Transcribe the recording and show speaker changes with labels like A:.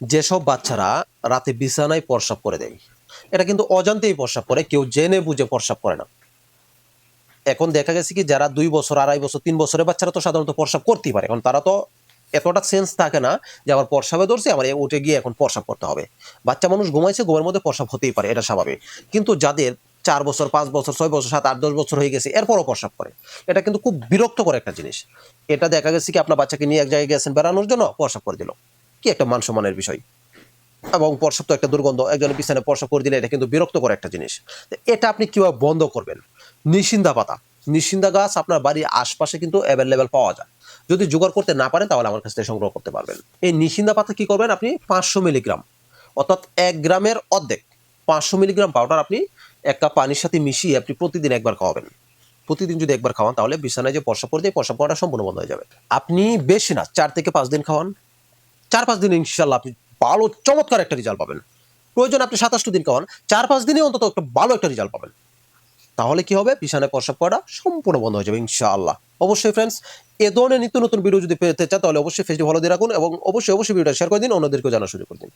A: যেসব বাচ্চারা রাতে বিছানায় প্রস্রাব করে দেয়, এটা কিন্তু অজান্তেই প্রস্রাব করে, কেউ জেনে বুঝে প্রস্রাব করে না। এখন দেখা গেছে কি, যারা দুই বছর, আড়াই বছর, তিন বছরের বাচ্চারা তো সাধারণত প্রস্রাব করতেই পারে, কারণ তারা তো এতটা সেন্স থাকে না যে আমার প্রস্রাবে ধরছে, আমার উঠে গিয়ে এখন প্রস্রাব করতে হবে। বাচ্চা মানুষ ঘুমাইছে, ঘুমের মধ্যে প্রস্রাব হতেই পারে, এটা স্বাভাবিক। কিন্তু যাদের চার বছর, পাঁচ বছর, ছয় বছর, সাত, আট, দশ বছর হয়ে গেছে, এরপরও প্রস্রাব করে। এটা কিন্তু খুব বিরক্তকর একটা জিনিস। এটা দেখা গেছে কি, আপনার বাচ্চাকে নিয়ে এক জায়গায় গেছেন, বেড়ানোর জন্য প্রস্রাব করে দিল। কি একটা মান সম্মানের বিষয়? এবং প্রস্রাব তো একটা দুর্গন্ধ একজনের বিছানায় প্রস্রাব করে দিলে এটা কিন্তু বিরক্তকর একটা জিনিস। এটা আপনি কীভাবে বন্ধ করবেন? নিশিন্দা পাতা। নিশিন্দা গাছ আপনার বাড়ির আশপাশে কিন্তু অ্যাভেলেবেল পাওয়া যায়। যদি জোগাড় করতে না পারেন, তাহলে আমার কাছ থেকে সংগ্রহ করতে পারবেন। এই নিশিন্দা পাতা কি করবেন আপনি? পাঁচশো মিলিগ্রাম। অর্থাৎ এক গ্রামের অর্ধেক। পাঁচশো মিলিগ্রাম পাউডার আপনি এক কাপ পানির সাথে মিশিয়ে আপনি প্রতিদিন একবার খাওয়াবেন। প্রতিদিন যদি একবার খাওয়ান, তাহলে বিছানায় যে প্রস্রাব করে যায় প্রস্রাব করাটা সম্পূর্ণ বন্ধ হয়ে যাবে। আপনি বেশি না, চার থেকে পাঁচ দিন খাওয়ান। চার পাঁচ দিনে ইনশাল্লাহ আপনি ভালো, চমৎকার একটা রেজাল্ট পাবেন। প্রয়োজন আপনি সাতাশটা দিন খাওয়ান চার পাঁচ দিনে অন্তত একটা ভালো একটা রেজাল্ট পাবেন। তাহলে কি হবে? বিছানায় প্রসাব করা সম্পূর্ণ বন্ধ হয়ে যাবে ইনশাআল্লাহ। অবশ্যই ফ্রেন্ডস এ ধরনের নিত্য নতুন ভিডিও যদি পেতে চান, তাহলে অবশ্যই ফেসবুক ভালো দিয়ে রাখুন এবং অবশ্যই অবশ্যই ভিডিওটা শেয়ার করে দিন, অন্যদেরকেও জানার সুযোগ করে দিন।